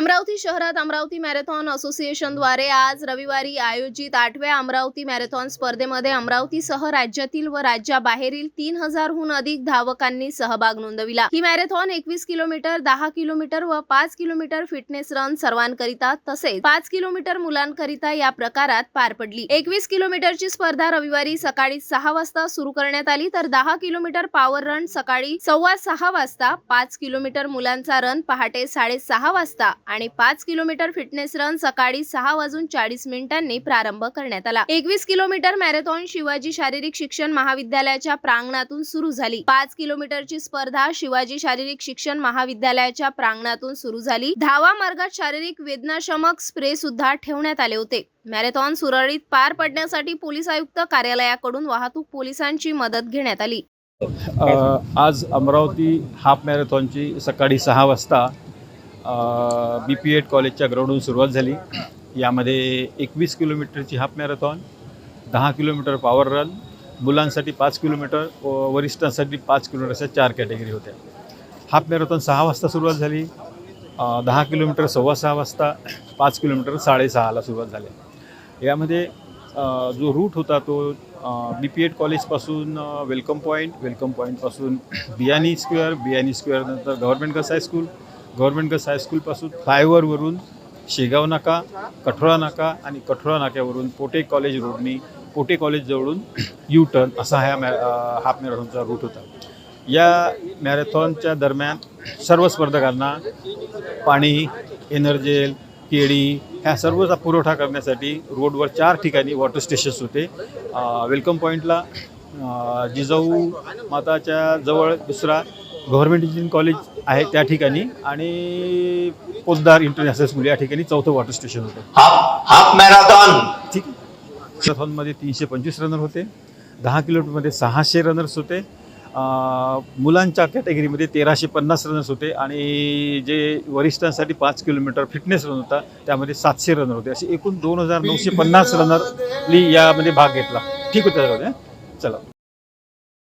अमरावती शहरात अमरावती मॅरेथॉन असोसिएशनद्वारे आज रविवारी आयोजित आठव्या अमरावती मॅरेथॉन स्पर्धेमध्ये अमरावतीसह राज्यातील व राज्याबाहेरील तीन हजारहून अधिक धावकांनी सहभाग नोंदविला. ही मॅरेथॉन एकवीस किलोमीटर दहा किलोमीटर व पाच किलोमीटर फिटनेस रन सर्वांकरिता तसेच पाच किलोमीटर मुलांकरिता या प्रकारात पार पडली. एकवीस किलोमीटरची स्पर्धा रविवारी सकाळी सहा वाजता सुरू करण्यात आली तर दहा किलोमीटर पॉवर रन सकाळी सव्वा सहा वाजता पाच किलोमीटर मुलांचा रन पहाटे साडेसहा वाजता आणि पाच किलोमीटर फिटनेस रन सकाळी सहा वाजून चाळीस मिनिटांनी प्रारंभ करण्यात आला. एकवीस किलोमीटर मॅरेथॉन शिवाजी शारीरिक शिक्षण महाविद्यालयाच्या प्रांगणातून सुरू झाली. पाच किलोमीटरची स्पर्धा शिवाजी शारीरिक शिक्षण महाविद्यालयाच्या प्रांगणातून सुरू झाली. धावा मार्गात शारीरिक वेदनाशमक स्प्रे सुद्धा ठेवण्यात आले होते. मॅरेथॉन सुरळीत पार पडण्यासाठी पोलीस आयुक्त कार्यालयाकडून वाहतूक पोलिसांची मदत घेण्यात आली. आज अमरावती हाफ मॅरेथॉनची सकाळी सहा वाजता बी पी एड कॉलेजच्या ग्राउंडहून सुरुवात झाली. यामध्ये एकवीस किलोमीटरची हाफ मॅरेथॉन दहा किलोमीटर पॉवर रन मुलांसाठी पाच किलोमीटर व वरिष्ठांसाठी पाच किलोमीटर अशा चार कॅटेगरी होत्या. हाफ मॅरेथॉन सहा वाजता सुरुवात झाली. दहा किलोमीटर सव्वा सहा वाजता पाच किलोमीटर साडेसहाला सुरुवात झाली. यामध्ये जो रूट होता तो बी पी एड कॉलेजपासून वेलकम पॉईंट वेलकम पॉईंटपासून बियानी स्क्वेअर बियानी स्क्वेअर नंतर government girls high school government girls हायस्कूलपासून फ्लायओव्हरवरून शेगाव नाका कठोळा नाका आणि कठोळा नाक्यावरून पोटे कॉलेज रोडनी पोटे कॉलेजजवळून यू टर्न असा ह्या मॅ हाफ मॅरेथॉनचा रूट होता. या मॅरेथॉनच्या दरम्यान सर्व स्पर्धकांना पाणी एनर्जेल केळी ह्या सर्वचा पुरवठा करण्यासाठी रोडवर चार ठिकाणी वॉटर स्टेशन्स होते. वेलकम पॉईंटला जिजाऊ माताच्या जवळ दुसरा गव्हर्मेंट इंजिनिअरिंग कॉलेज आहे त्या ठिकाणी आणि पोद्दार इंटरनॅशनल स्कूल या ठिकाणी चौथं वॉटर स्टेशन होतं. Half half marathon. ठीक. मॅरेथॉनमध्ये तीनशे पंचवीस रनर होते. दहा किलोमीटरमध्ये सहाशे रनर्स होते. मुलांच्या कॅटेगरीमध्ये तेराशे पन्नास रनर्स होते आणि जे वरिष्ठांसाठी पाच किलोमीटर फिटनेस रन होता त्यामध्ये सातशे रनर होते. असे एकूण दोन हजार नऊशे पन्नास रनरनी यामध्ये भाग घेतला. ठीक होतं चला.